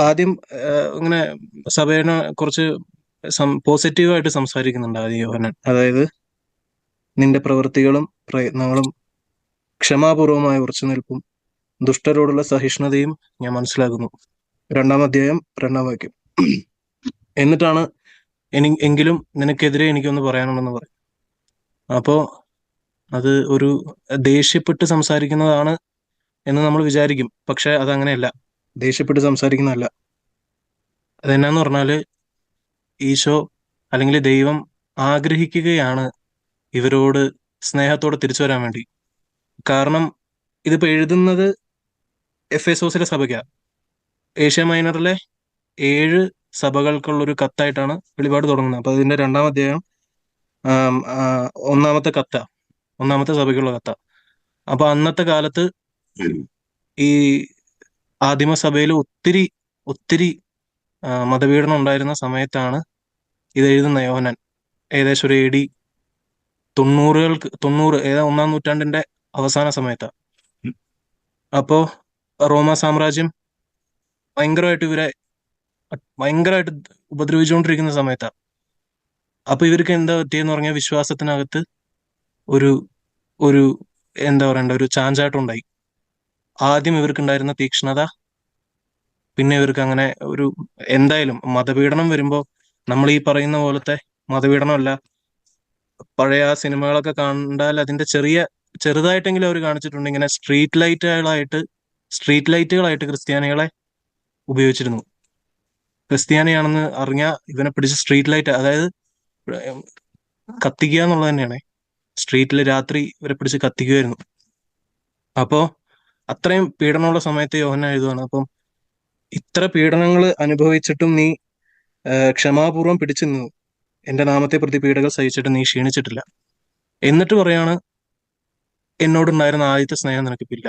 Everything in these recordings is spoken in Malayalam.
ആദ്യം ഇങ്ങനെ സഭേനെ കുറച്ച് പോസിറ്റീവായിട്ട് സംസാരിക്കുന്നുണ്ട് ആദ്യ യോഹനൻ അതായത് നിന്റെ പ്രവൃത്തികളും പ്രയത്നങ്ങളും ക്ഷമാപൂർവമായ കുറച്ചു നിൽപ്പും ദുഷ്ടരോടുള്ള സഹിഷ്ണുതയും ഞാൻ മനസ്സിലാക്കുന്നു. രണ്ടാം അധ്യായം രണ്ടാം വാക്യം. എന്നിട്ടാണ് എനി എങ്കിലും നിനക്കെതിരെ എനിക്കൊന്ന് പറയാനുണ്ടെന്ന് പറയും അപ്പോ അത് ഒരു ദേഷ്യപ്പെട്ട് സംസാരിക്കുന്നതാണ് എന്ന് നമ്മൾ വിചാരിക്കും. പക്ഷെ അതങ്ങനെയല്ല. ദേഷ്യപ്പെട്ട് സംസാരിക്കുന്നതല്ല. അതെന്നാന്ന് പറഞ്ഞാൽ ഈശോ അല്ലെങ്കിൽ ദൈവം ആഗ്രഹിക്കുകയാണ് ഇവരോട് സ്നേഹത്തോടെ തിരിച്ചു വരാൻ വേണ്ടി. കാരണം ഇതിപ്പോ എഴുതുന്നത് എഫ് എസോസിലെ സഭയ്ക്കാ. ഏഷ്യ മൈനറിലെ ഏഴ് സഭകൾക്കുള്ള ഒരു കത്തായിട്ടാണ് വെളിപാട് തുടങ്ങുന്നത്. അപ്പൊ അതിന്റെ രണ്ടാം അധ്യായം ഒന്നാമത്തെ കത്ത ഒന്നാമത്തെ സഭയ്ക്കുള്ള കത്ത. അപ്പൊ അന്നത്തെ കാലത്ത് ഈ ആദിമസഭയിൽ ഒത്തിരി ഒത്തിരി മതപീഡനം ഉണ്ടായിരുന്ന സമയത്താണ് ഇത് എഴുതുന്ന യോഹനാൻ ഏകദേശം ഒരു എ ഡി തൊണ്ണൂറുകൾക്ക് തൊണ്ണൂറ് ഏതാ ഒന്നാം നൂറ്റാണ്ടിന്റെ അവസാന സമയത്താ. അപ്പോ റോമ സാമ്രാജ്യം ഭയങ്കരമായിട്ട് ഇവരെ ഭയങ്കരമായിട്ട് ഉപദ്രവിച്ചുകൊണ്ടിരിക്കുന്ന സമയത്താ. അപ്പൊ ഇവർക്ക് എന്താ പറ്റിയെന്ന് പറഞ്ഞാൽ വിശ്വാസത്തിനകത്ത് ഒരു ഒരു എന്താ പറയണ്ട ഒരു ചാഞ്ചാട്ടം ഉണ്ടായി. ആദ്യം ഇവർക്കുണ്ടായിരുന്ന തീക്ഷ്ണത പിന്നെ ഇവർക്ക് അങ്ങനെ ഒരു എന്തായാലും മതപീഡനം വരുമ്പോ നമ്മൾ ഈ പറയുന്ന പോലത്തെ മതപീഡനമല്ല. പഴയ ആ സിനിമകളൊക്കെ കണ്ടാൽ അതിന്റെ ചെറിയ ചെറുതായിട്ടെങ്കിലും അവർ കാണിച്ചിട്ടുണ്ട്. ഇങ്ങനെ സ്ട്രീറ്റ് ലൈറ്റുകളായിട്ട് സ്ട്രീറ്റ് ലൈറ്റുകളായിട്ട് ക്രിസ്ത്യാനികളെ ഉപയോഗിച്ചിരുന്നു. ക്രിസ്ത്യാനിയാണെന്ന് അറിഞ്ഞ ഇവനെ പിടിച്ച് സ്ട്രീറ്റ് ലൈറ്റ് അതായത് കത്തിക്കുക എന്നുള്ളത് തന്നെയാണ്. സ്ട്രീറ്റിൽ രാത്രി ഇവരെ പിടിച്ച് കത്തിക്കുമായിരുന്നു അപ്പോ അത്രയും പീഡനമുള്ള സമയത്ത് യോഹന എഴുതുവാണ്. അപ്പം ഇത്ര പീഡനങ്ങൾ അനുഭവിച്ചിട്ടും നീ ക്ഷമാപൂർവം പിടിച്ചു നിന്നു. എന്റെ നാമത്തെ പ്രതി പീഡകൾ സഹിച്ചിട്ട് നീ ക്ഷീണിച്ചിട്ടില്ല. എന്നിട്ട് പറയാണ് എന്നോടുണ്ടായിരുന്ന ആദ്യത്തെ സ്നേഹം നിനക്കിപ്പില്ല.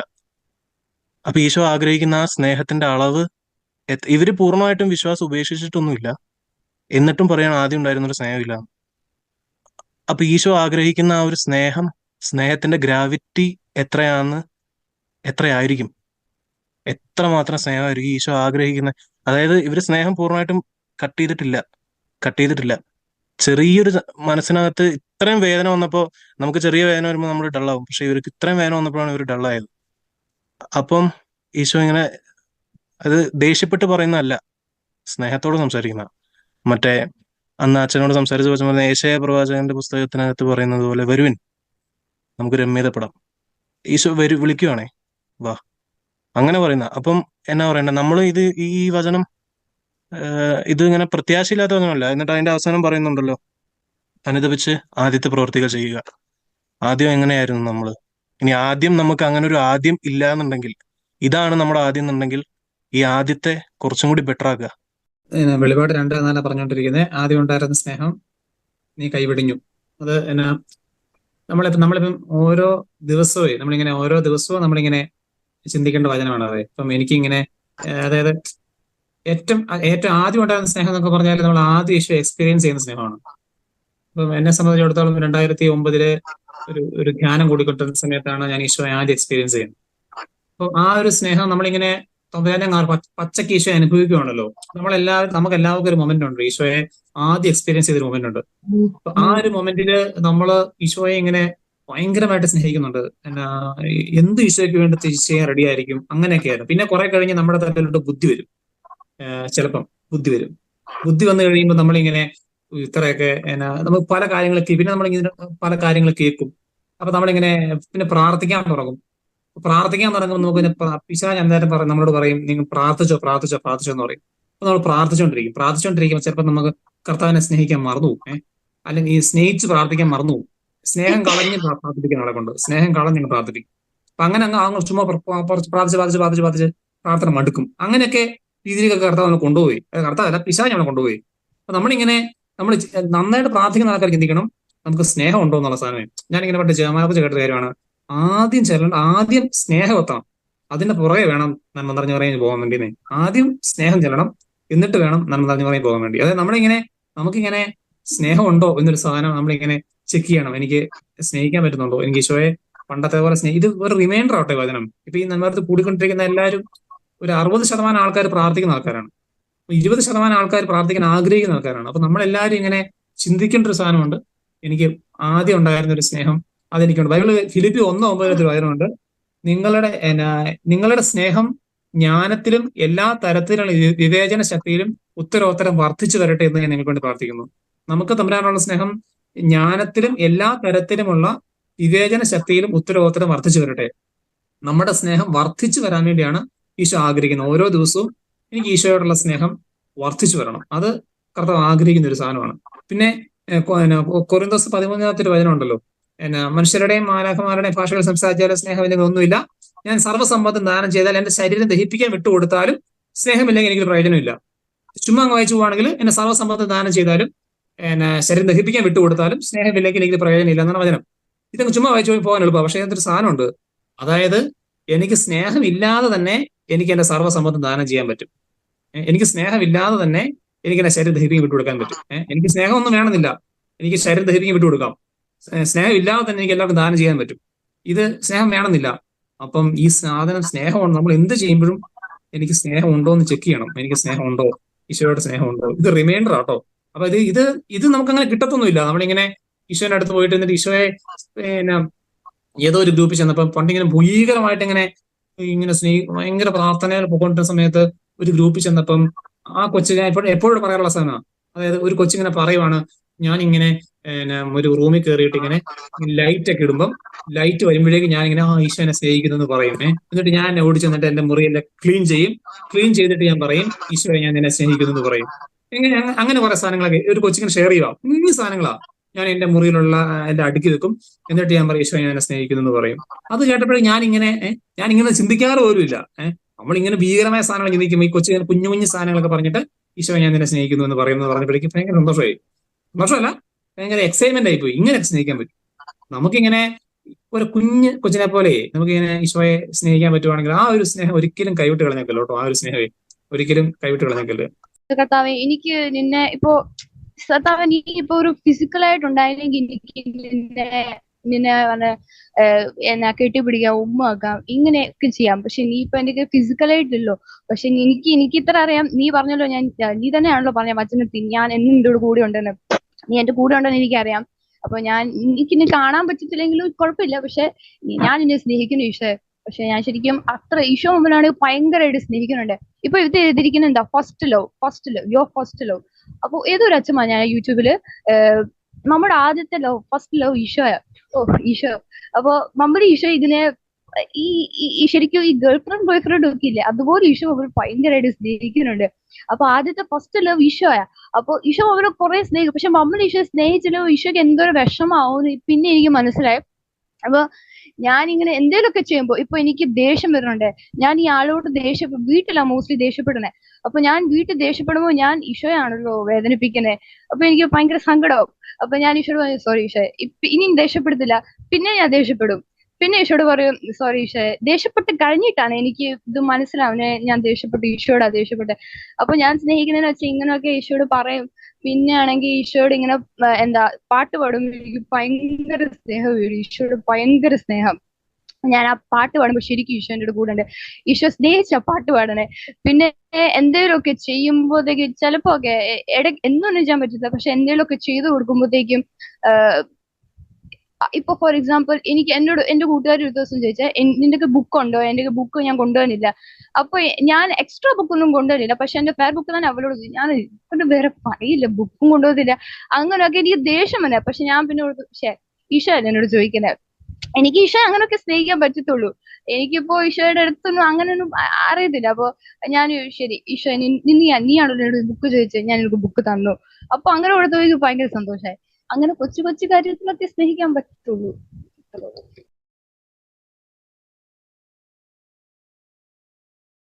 അപ്പൊ ഈശോ ആഗ്രഹിക്കുന്ന ആ സ്നേഹത്തിന്റെ അളവ് ഇവർ പൂർണമായിട്ടും വിശ്വാസം ഉപേക്ഷിച്ചിട്ടൊന്നുമില്ല. എന്നിട്ടും പറയാണ് ആദ്യം ഉണ്ടായിരുന്ന ഒരു സ്നേഹമില്ല. അപ്പൊ ഈശോ ആഗ്രഹിക്കുന്ന ആ ഒരു സ്നേഹം സ്നേഹത്തിന്റെ ഗ്രാവിറ്റി എത്രയാണെന്ന് എത്രയായിരിക്കും? എത്രമാത്രം സ്നേഹമായിരിക്കും ഈശോ ആഗ്രഹിക്കുന്ന അതായത് ഇവർ സ്നേഹം പൂർണമായിട്ടും കട്ട് ചെയ്തിട്ടില്ല. കട്ട് ചെയ്തിട്ടില്ല. ചെറിയൊരു മനസ്സിനകത്ത് ഇത്രയും വേദന വന്നപ്പോ നമുക്ക് ചെറിയ വേദന വരുമ്പോൾ നമ്മൾ ഡള്ളാവും പക്ഷെ ഇവർക്ക് ഇത്രയും വേദന വന്നപ്പോഴാണ് ഇവർ ഡള്ളായത് അപ്പം ഈശോ ഇങ്ങനെ അത് ദേഷ്യപ്പെട്ട് പറയുന്നതല്ല. സ്നേഹത്തോട് സംസാരിക്കുന്ന. മറ്റേ അന്ന് അച്ഛനോട് സംസാരിച്ച് വെച്ചാൽ ഏഷ്യ പ്രവാചകന്റെ പുസ്തകത്തിനകത്ത് പറയുന്നത് പോലെ വരുവിൻ നമുക്ക് രമ്യതപ്പെടാം. ഈശോ വരു വിളിക്കുവാണേ. വാ. അങ്ങനെ പറയുന്ന. അപ്പം എന്നാ പറയണ്ട? നമ്മൾ ഇത് ഈ വചനം ഇത് ഇങ്ങനെ പ്രത്യാശയില്ലാത്ത വചനമല്ല എന്നിട്ട് അതിന്റെ അവസാനം പറയുന്നുണ്ടല്ലോ അനുദപിച്ച് ആദ്യത്തെ പ്രവർത്തികൾ ചെയ്യുക. ആദ്യം എങ്ങനെയായിരുന്നു നമ്മൾ ഇനി ആദ്യം നമുക്ക് അങ്ങനെ ഒരു ആദ്യം ഇല്ല എന്നുണ്ടെങ്കിൽ ഇതാണ് നമ്മുടെ ആദ്യം എന്നുണ്ടെങ്കിൽ ഈ ആദ്യത്തെ കുറച്ചും കൂടി ബെറ്റർ ആക്കുക. വെളിപാട് രണ്ട് നാല പറഞ്ഞുകൊണ്ടിരിക്കുന്നത് ആദ്യം ഉണ്ടായിരുന്ന സ്നേഹം നീ കൈവിടിഞ്ഞു. അത് എന്നാ നമ്മളിപ്പം നമ്മളിപ്പം ഓരോ ദിവസവും നമ്മളിങ്ങനെ ഓരോ ദിവസവും നമ്മളിങ്ങനെ ചിന്തിക്കേണ്ട വചനമാണ് അത്. ഇപ്പം എനിക്കിങ്ങനെ അതായത് ഏറ്റവും ഏറ്റവും ആദ്യം ഉണ്ടായിരുന്ന സ്നേഹം എന്നൊക്കെ പറഞ്ഞാൽ നമ്മൾ ആദ്യം ഈശോ എക്സ്പീരിയൻസ് ചെയ്യുന്ന സ്നേഹമാണ്. അപ്പം എന്നെ സംബന്ധിച്ചിടത്തോളം രണ്ടായിരത്തി ഒമ്പതിലെ ഒരു ഒരു ധ്യാനം കൂടിക്കൊണ്ടിരുന്ന സമയത്താണ് ഞാൻ ഈശോയെ ആദ്യം എക്സ്പീരിയൻസ് ചെയ്യുന്നത്. അപ്പോൾ ആ ഒരു സ്നേഹം നമ്മളിങ്ങനെ പച്ച- പച്ചക്ക് ഈശോ അനുഭവിക്കുകയാണല്ലോ നമ്മളെല്ലാവരും നമുക്ക് എല്ലാവർക്കും ഒരു മൊമെന്റ് ഉണ്ട്. ഈശോയെ ആദ്യം എക്സ്പീരിയൻസ് ചെയ്തൊരു മൊമെന്റ് ഉണ്ട്. അപ്പൊ ആ ഒരു മൊമെന്റിൽ നമ്മൾ ഈശോയെ ഇങ്ങനെ ഭയങ്കരമായിട്ട് സ്നേഹിക്കുന്നുണ്ട്. എന്ത് വിഷയക്ക് വേണ്ടി ചെയ്യാൻ റെഡി ആയിരിക്കും അങ്ങനെയൊക്കെയായിരുന്നു പിന്നെ കുറെ കഴിഞ്ഞ് നമ്മുടെ തലയിലോട്ട് ബുദ്ധി വരും. ചിലപ്പം ബുദ്ധി വരും. ബുദ്ധി വന്നു കഴിയുമ്പോൾ നമ്മളിങ്ങനെ ഇത്രയൊക്കെ എന്നാ നമ്മൾ പല കാര്യങ്ങൾ പിന്നെ നമ്മളിങ്ങനെ പല കാര്യങ്ങൾ കേൾക്കും. അപ്പൊ നമ്മളിങ്ങനെ പിന്നെ പ്രാർത്ഥിക്കാൻ തുടങ്ങും. പ്രാർത്ഥിക്കാൻ തുടങ്ങുമ്പോൾ നമുക്ക് പിന്നെ പിശാച് അന്നേരം പറയും നമ്മളോട് പറയും നിങ്ങൾ പ്രാർത്ഥിച്ചോ പ്രാർത്ഥിച്ചോ പ്രാർത്ഥിച്ചോ എന്ന് പറയും. അപ്പൊ നമ്മൾ പ്രാർത്ഥിച്ചുകൊണ്ടിരിക്കും പ്രാർത്ഥിച്ചുകൊണ്ടിരിക്കുമ്പോൾ ചിലപ്പോൾ നമുക്ക് കർത്താവിനെ സ്നേഹിക്കാൻ മറന്നു പോകും അല്ലെങ്കിൽ സ്നേഹിച്ച് പ്രാർത്ഥിക്കാൻ മറന്നു പോകും സ്നേഹം കളഞ്ഞ് പ്രാ- പ്രാർത്ഥിപ്പിക്കുന്ന ആളെ കൊണ്ട്. സ്നേഹം കളഞ്ഞ് പ്രാർത്ഥിപ്പിക്കും. അപ്പൊ അങ്ങനെ അങ്ങ് അങ്ങ് ചുമ്മാ പ്ര- പ്ര- പ്രാർത്ഥിച്ച് പ്രാർത്ഥിച്ച് പ്രാർത്ഥിച്ച് പ്രാർത്ഥിച്ച് പ്രാർത്ഥന മടുക്കും. അങ്ങനെയൊക്കെ രീതിയിലൊക്കെ കർത്താവ് നമ്മൾ കൊണ്ടുപോയി. കർത്താവ് അല്ല പിശാച് നമ്മളെ കൊണ്ടുപോയി. അപ്പൊ നമ്മളിങ്ങനെ നമ്മൾ നന്നായിട്ട് പ്രാർത്ഥിക്കുന്ന ആൾക്കാർ ചിന്തിക്കണം നമുക്ക് സ്നേഹം ഉണ്ടോ എന്നുള്ള സാധനം ഞാനിങ്ങനെ പണ്ട് ജയമാലപ്പ കേട്ട കാര്യമാണ്. ആദ്യം ചെല്ലണം ആദ്യം സ്നേഹം എത്തണം. അതിന്റെ പുറകെ വേണം നന്മ നിറഞ്ഞു പറയാൻ പോകാൻ വേണ്ടി ആദ്യം സ്നേഹം ചെല്ലണം. എന്നിട്ട് വേണം നന്മ നിറഞ്ഞു പറയാൻ പോകാൻ വേണ്ടി. അതായത് നമ്മളിങ്ങനെ നമുക്കിങ്ങനെ സ്നേഹം ഉണ്ടോ എന്നൊരു സാധനം നമ്മളിങ്ങനെ ചെക്ക് ചെയ്യണം. എനിക്ക് സ്നേഹിക്കാൻ പറ്റുന്നുണ്ടോ എനിക്ക് ഈശോയെ പണ്ടത്തെ പോലെ സ്നേഹം ഇത് ഒരു റിമൈൻഡർ ആവട്ടെ വചനം. ഇപ്പൊ ഈ നന്മാരത്ത് കൂടിക്കൊണ്ടിരിക്കുന്ന എല്ലാവരും ഒരു അറുപത് ശതമാനം ആൾക്കാർ പ്രാർത്ഥിക്കുന്ന ആൾക്കാരാണ്. ഇരുപത് ശതമാനം ആൾക്കാർ പ്രാർത്ഥിക്കാൻ ആഗ്രഹിക്കുന്ന ആൾക്കാരാണ്. അപ്പൊ നമ്മളെല്ലാവരും ഇങ്ങനെ ചിന്തിക്കേണ്ട ഒരു സാധനമുണ്ട്. എനിക്ക് ആദ്യം ഉണ്ടായിരുന്ന ഒരു സ്നേഹം അതെനിക്കുണ്ട്. ബൈബിൾ ഫിലിപ്പി ഒന്ന് ഒമ്പതിലൊരു വചനമുണ്ട് നിങ്ങളുടെ നിങ്ങളുടെ സ്നേഹം ജ്ഞാനത്തിലും എല്ലാ തരത്തിലുള്ള വിവേചന ശക്തിയിലും ഉത്തരോത്തരം വർദ്ധിച്ചു വരട്ടെ എന്ന് ഞാൻ നിങ്ങൾക്ക് വേണ്ടി പ്രാർത്ഥിക്കുന്നു. നമുക്ക് തമ്പുരാനുള്ള സ്നേഹം ജ്ഞാനത്തിലും എല്ലാ തരത്തിലുമുള്ള വിവേചന ശക്തിയിലും ഉത്തരോത്തരം വർദ്ധിച്ചു വരട്ടെ. നമ്മുടെ സ്നേഹം വർദ്ധിച്ചു വരാൻ വേണ്ടിയാണ് ഈശോ ആഗ്രഹിക്കുന്നത്. ഓരോ ദിവസവും എനിക്ക് ഈശോയോടുള്ള സ്നേഹം വർദ്ധിച്ചു വരണം. അത് കർത്താവ് ആഗ്രഹിക്കുന്ന ഒരു സാധനമാണ്. പിന്നെ കൊറിന്തോസ് പതിമൂന്നാമത്തെ ഒരു വചനമുണ്ടല്ലോ എന്നാ മനുഷ്യരുടെയും മാലാഖമാരുടെയും ഭാഷകൾ സംസാരിച്ചാലും സ്നേഹമില്ലെങ്കിൽ ഒന്നുമില്ല. ഞാൻ സർവസമ്പത്തും ദാനം ചെയ്താൽ എന്റെ ശരീരം ദഹിപ്പിക്കാൻ വിട്ടുകൊടുത്താലും സ്നേഹമില്ലെങ്കിൽ എനിക്ക് പ്രയോജനമില്ല ചുമ്മാ വായിച്ചു പോവാണെങ്കിൽ എന്നെ സർവസമ്പത്തും ദാനം ചെയ്താലും എന്നെ ശരീരം ദഹിപ്പിക്കാൻ വിട്ടുകൊടുത്താലും സ്നേഹമില്ലെങ്കിൽ എനിക്ക് പ്രയോജനമില്ല എന്നാണ് വചനം. ഇതങ്ങ് ചുമ്മാ വായിച്ചു പോകാൻ എളുപ്പം പക്ഷേ അതിനൊരു സാധനമുണ്ട്. അതായത് എനിക്ക് സ്നേഹമില്ലാതെ തന്നെ എനിക്ക് എന്റെ സർവസമ്പത്തും ദാനം ചെയ്യാൻ പറ്റും. എനിക്ക് സ്നേഹമില്ലാതെ തന്നെ എനിക്ക് എന്റെ ശരീരം ദഹിപ്പിക്കാൻ വിട്ടുകൊടുക്കാൻ പറ്റും. എനിക്ക് സ്നേഹമൊന്നും വേണമെന്നില്ല. എനിക്ക് ശരീരം ദഹിപ്പിക്കാൻ വിട്ടുകൊടുക്കാം. സ്നേഹം സ്നേഹമില്ലാതെ തന്നെ എനിക്ക് എല്ലാവർക്കും ദാനം ചെയ്യാൻ പറ്റും. ഇത് സ്നേഹം വേണമെന്നില്ല. അപ്പം ഈ സാധനം സ്നേഹമാണ്. നമ്മൾ എന്ത് ചെയ്യുമ്പോഴും എനിക്ക് സ്നേഹം ഉണ്ടോ എന്ന് ചെക്ക് ചെയ്യണം. എനിക്ക് സ്നേഹം ഉണ്ടോ? ഈശോയുടെ സ്നേഹം ഉണ്ടോ? ഇത് റിമൈൻഡർ ആട്ടോ അപ്പൊ ഇത് ഇത് ഇത് നമുക്ക് അങ്ങനെ കിട്ടത്തൊന്നുമില്ല. നമ്മളിങ്ങനെ ഈശോയുടെ അടുത്ത് പോയിട്ട് എന്നിട്ട് ഈശോയെ പിന്നെ ഏതോ ഒരു ഗ്രൂപ്പിൽ ചെന്നപ്പോൾ പണ്ടിങ്ങനെ ഭീകരമായിട്ട് ഇങ്ങനെ ഇങ്ങനെ സ്നേഹ ഭയങ്കര പ്രാർത്ഥനയിൽ പോകൊണ്ടിരുന്ന സമയത്ത് ഒരു ഗ്രൂപ്പിൽ ചെന്നപ്പം ആ കൊച്ചു ഞാൻ എപ്പോഴും എപ്പോഴും പറയാനുള്ള സാധനമാണ് അതായത് ഒരു കൊച്ചിങ്ങനെ പറയുവാണ് ഞാൻ ഇങ്ങനെ ഒരു റൂമിൽ കയറിയിട്ട് ഇങ്ങനെ ലൈറ്റ് ഒക്കെ ഇടുമ്പം ലൈറ്റ് വരുമ്പോഴേക്ക് ഞാൻ ഇങ്ങനെ ആ ഈശോനെ സ്നേഹിക്കുന്നു എന്ന് എന്നിട്ട് ഞാൻ ഓടിച്ചെന്നിട്ട് എന്റെ മുറിയെല്ലാം ക്ലീൻ ചെയ്യും. ക്ലീൻ ചെയ്തിട്ട് ഞാൻ പറയും ഈശോയെ ഞാൻ നിന്നെ സ്നേഹിക്കുന്നു എന്ന് പറയും. ഇങ്ങനെ അങ്ങ- അങ്ങനെ കുറെ സാധനങ്ങളൊക്കെ ഒരു കൊച്ചിങ്ങനെ ഷെയർ ചെയ്യാം കുഞ്ഞു സാധനങ്ങളാ. ഞാൻ എന്റെ മുറിയിലുള്ള എന്റെ അടുക്കി വെക്കും. എന്നിട്ട് ഞാൻ പറയും ഈശോയെ ഞാൻ സ്നേഹിക്കുന്നു എന്ന് പറയും. അത് കേട്ടപ്പോഴേ ഞാൻ ഇങ്ങനെ ഞാൻ ഇങ്ങനെ ചിന്തിക്കാറ് പോലും ഇല്ല ഏഹ് നമ്മളിങ്ങനെ ഭീകരമായ സാധനങ്ങൾ ചിന്തിക്കും ഈ കൊച്ചു കുഞ്ഞു കുഞ്ഞു സാധനങ്ങളൊക്കെ പറഞ്ഞിട്ട് ഈശോ ഞാൻ നിന്നെ സ്നേഹിക്കുന്നു എന്ന് പറയുന്നത് പറഞ്ഞപ്പോഴേക്കും ഭയങ്കര സന്തോഷമായി. സന്തോഷമല്ല ഭയങ്കര എക്സൈറ്റ്മെന്റ് ആയിപ്പോയി ഇങ്ങനെ സ്നേഹിക്കാൻ പറ്റും. നമുക്കിങ്ങനെ ഒരു കുഞ്ഞ് കൊച്ചിനെ പോലെ നമുക്കിങ്ങനെ ഈശോയെ സ്നേഹിക്കാൻ പറ്റുവാണെങ്കിൽ ആ ഒരു സ്നേഹം ഒരിക്കലും കൈവിട്ട് കളഞ്ഞേക്കല്ലോ കേട്ടോ ആ ഒരു സ്നേഹമേ ഒരിക്കലും കൈവിട്ട് കളഞ്ഞേക്കല്ലോ. കർത്താവെ എനിക്ക് നിന്നെ ഇപ്പോ കർത്താവ് നീ ഇപ്പൊ ഒരു ഫിസിക്കലായിട്ട് ഉണ്ടായില്ലെങ്കിൽ എനിക്ക് നിന്നെ നിന്നെ വന്ന് എന്നാ കെട്ടിപ്പിടിക്കാം ഉമ്മ ആക്കാം ഇങ്ങനെയൊക്കെ ചെയ്യാം. പക്ഷെ നീ ഇപ്പൊ എനിക്ക് ഫിസിക്കലായിട്ടില്ലോ പക്ഷെ എനിക്ക് എനിക്ക് ഇത്ര അറിയാം. നീ പറഞ്ഞല്ലോ ഞാൻ നീ തന്നെയാണല്ലോ പറഞ്ഞ വചനത്തിൽ ഞാൻ എന്നും നിന്റെ കൂടെ ഉണ്ടെന്ന്. നീ എന്റെ കൂടെ ഉണ്ടെന്ന് എനിക്കറിയാം. അപ്പൊ ഞാൻ എനിക്ക് കാണാൻ പറ്റത്തില്ലെങ്കിലും കുഴപ്പമില്ല. പക്ഷെ ഞാൻ നിന്നെ സ്നേഹിക്കുന്നു ഈശോ പക്ഷെ ഞാൻ ശരിക്കും അത്ര ഈശോ മുമ്പിലാണെങ്കിൽ ഭയങ്കരമായിട്ട് സ്നേഹിക്കുന്നുണ്ട്. ഇപ്പൊ ഇത് എഴുതിയിരിക്കുന്ന എന്താ? ഫസ്റ്റ് ലവ് ഫസ്റ്റ് ലവ് യോ ഫസ്റ്റ് ലവ് അപ്പൊ ഏതൊരു അച്ഛമാ ഞാൻ യൂട്യൂബിൽ നമ്മുടെ ആദ്യത്തെ ലവ് ഫസ്റ്റ് ലവ് ഈശോയാ ഓ ഈശോ. അപ്പൊ നമ്മുടെ ഈശോ ഇതിനെ ഈ ശരിക്കും ഈ ഗേൾ ഫ്രണ്ട് ബോയ് ഫ്രണ്ട് ഒക്കെ ഇല്ലേ അതുപോലെ ഈശോ അവർ ഭയങ്കരമായിട്ട് സ്നേഹിക്കുന്നുണ്ട്. അപ്പൊ ആദ്യത്തെ ഫസ്റ്റ് ലവ് ഈശോയാ അപ്പൊ ഈശോ അവരെ കുറെ സ്നേഹിക്കും. പക്ഷെ നമ്മൾ ഈശോ സ്നേഹിച്ചല്ലോ ഈശോക്ക് എന്തൊരു വിഷമാവും പിന്നെ എനിക്ക് മനസ്സിലായി. അപ്പൊ ഞാനിങ്ങനെ എന്തെങ്കിലുമൊക്കെ ചെയ്യുമ്പോൾ ഇപ്പൊ എനിക്ക് ദേഷ്യം വരുന്നുണ്ട്. ഞാൻ ഈ ആളോട് ദേഷ്യം വീട്ടിലാ മോസ്റ്റ്ലി ദേഷ്യപ്പെടുന്നത് അപ്പൊ ഞാൻ വീട്ടിൽ ദേഷ്യപ്പെടുമ്പോ ഞാൻ ഈശോയാണല്ലോ വേദനിപ്പിക്കുന്നത് അപ്പൊ എനിക്ക് ഭയങ്കര സങ്കടമാവും അപ്പൊ ഞാൻ ഈശോട് സോറി ഈശോ ഇനി ദേഷ്യപ്പെടുത്തില്ല. പിന്നെ ഞാൻ ദേഷ്യപ്പെടും. പിന്നെ ഈശോട് പറയും സോറി ഈശോ ദേഷ്യപ്പെട്ട് കഴിഞ്ഞിട്ടാണ് എനിക്ക് ഇത് മനസ്സിലാവുന്നത് ഞാൻ ദേഷ്യപ്പെട്ടു ഈശോടാ ദേഷ്യപ്പെട്ടെ. അപ്പൊ ഞാൻ സ്നേഹിക്കുന്നതെന്ന് വെച്ചാൽ ഇങ്ങനെയൊക്കെ ഈശോട് പറയും. പിന്നെ ആണെങ്കിൽ ഈശോട് ഇങ്ങനെ എന്താ പാട്ട് പാടും. എനിക്ക് ഭയങ്കര സ്നേഹം വരും. ഈശോട് ഭയങ്കര സ്നേഹം. ഞാൻ ആ പാട്ട് പാടുമ്പോൾ ശരിക്കും ഈശോന്റെ കൂടെ ഉണ്ട്. ഈശോ സ്നേഹിച്ച പാട്ട് പാടണേ. പിന്നെ എന്തെങ്കിലുമൊക്കെ ചെയ്യുമ്പോഴത്തേക്ക് ചിലപ്പോ ഒക്കെ എന്നൊന്നും ചെയ്യാൻ പറ്റില്ല പക്ഷെ എന്തെങ്കിലുമൊക്കെ ചെയ്തു കൊടുക്കുമ്പോഴത്തേക്കും ഇപ്പൊ ഫോർ എക്സാമ്പിൾ എനിക്ക് എന്നോട് എന്റെ കൂട്ടുകാർ ഒരു ദിവസം ചോദിച്ചാൽ നിന്റെ ബുക്ക് ഉണ്ടോ? എന്റെ ബുക്ക് ഞാൻ കൊണ്ടുവന്നില്ല. അപ്പൊ ഞാൻ എക്സ്ട്രാ ബുക്കൊന്നും കൊണ്ടുവന്നില്ല. പക്ഷെ എന്റെ ഫെയർ ബുക്ക് തന്നെ അവളോട്. ഞാൻ കൊണ്ട് വേറെ പറയില്ല ബുക്കും കൊണ്ടുവന്നില്ല. അങ്ങനെയൊക്കെ എനിക്ക് ദേഷ്യം വന്നെ. പക്ഷെ ഞാൻ പിന്നെ പക്ഷേ ഈശ അല്ല എന്നോട് ചോദിക്കുന്നത് എനിക്ക് ഈശ അങ്ങനെയൊക്കെ സ്നേഹിക്കാൻ പറ്റത്തുള്ളൂ. എനിക്കിപ്പോ ഈശോയുടെ അടുത്തൊന്നും അങ്ങനെയൊന്നും അറിയത്തില്ല. അപ്പൊ ഞാൻ ശരി ഈശോ നീ നീ- നീയാണല്ലോ എന്നോട് ബുക്ക് ചോദിച്ചത് ഞാൻ എനിക്ക് ബുക്ക് തന്നു. അപ്പൊ അങ്ങനെ കൊടുത്തു ഭയങ്കര സന്തോഷമായി അങ്ങനെ കൊച്ചു കൊച്ചു കാര്യത്തിലൊക്കെ സ്നേഹിക്കാൻ പറ്റത്തുള്ളൂ